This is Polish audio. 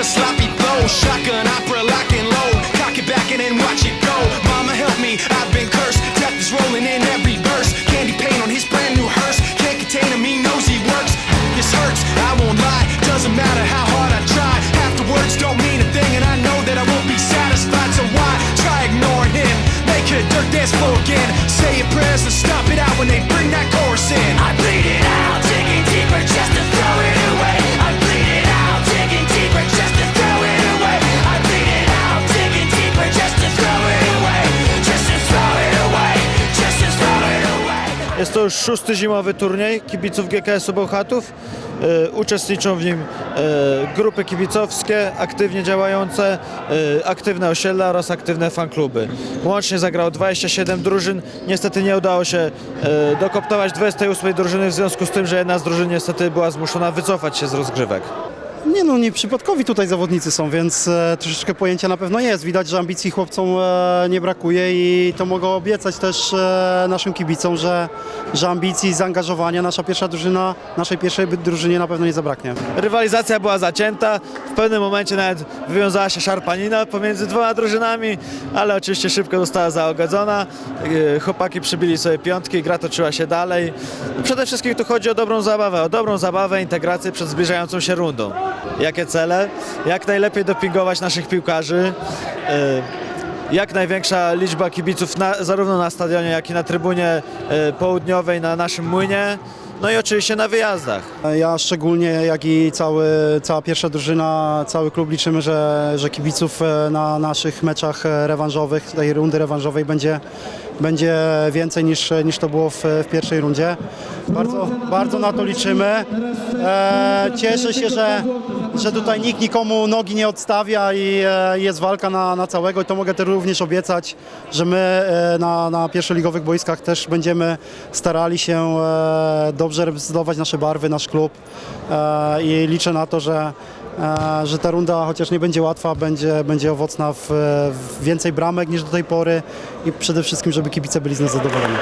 a sloppy blow. Shotgun opera, lock and load. Cock it back and then watch it go. Mama, help me, I've been cursed. Death is rolling in every verse. Candy paint on his brand new hearse. Can't contain him, he knows he works. This hurts, I won't lie. Doesn't matter how hard I try. Half the words don't mean a thing, and I know that I won't be satisfied. So why try ignoring him? Make a dirt dance floor again. Say your prayers and stop it out when they bring that chorus in. I Jest to już szósty zimowy turniej kibiców GKS-u Bełchatów. E, Uczestniczą w nim e, grupy kibicowskie aktywnie działające, e, aktywne osiedla oraz aktywne fankluby. Łącznie zagrało 27 drużyn. Niestety nie udało się dokoptować 28 drużyny w związku z tym, że jedna z drużyn niestety była zmuszona wycofać się z rozgrywek. Nie no, nieprzypadkowi tutaj zawodnicy są, więc e, troszeczkę pojęcia na pewno jest. Widać, że ambicji chłopcom e, nie brakuje i to mogę obiecać też e, naszym kibicom, że, że ambicji, zaangażowania nasza pierwsza drużyna, naszej pierwszej drużynie na pewno nie zabraknie. Rywalizacja była zacięta, w pewnym momencie nawet wywiązała się szarpanina pomiędzy dwoma drużynami, ale oczywiście szybko została zaogodzona. Yy, Chłopaki przybili sobie piątki, gra toczyła się dalej. Przede wszystkim tu chodzi o dobrą zabawę, o dobrą zabawę, integrację przed zbliżającą się rundą. Jakie cele? Jak najlepiej dopingować naszych piłkarzy. Yy, jak największa liczba kibiców na, zarówno na stadionie, jak i na trybunie yy, południowej na naszym młynie. No i oczywiście na wyjazdach. Ja szczególnie, jak i cały, cała pierwsza drużyna, cały klub liczymy, że, że kibiców e, na naszych meczach e, rewanżowych, tej rundy rewanżowej będzie, będzie więcej niż, niż to było w, w pierwszej rundzie. Bardzo, bardzo na to liczymy. E, cieszę się, że, że tutaj nikt nikomu nogi nie odstawia i e, jest walka na, na całego i to mogę też również obiecać, że my e, na, na pierwszoligowych boiskach też będziemy starali się e, dobrze reprezentować nasze barwy, nasz klub e, i liczę na to, że, e, że ta runda chociaż nie będzie łatwa, będzie, będzie owocna w, w więcej bramek niż do tej pory i przede wszystkim, żeby kibice byli z nas zadowoleni.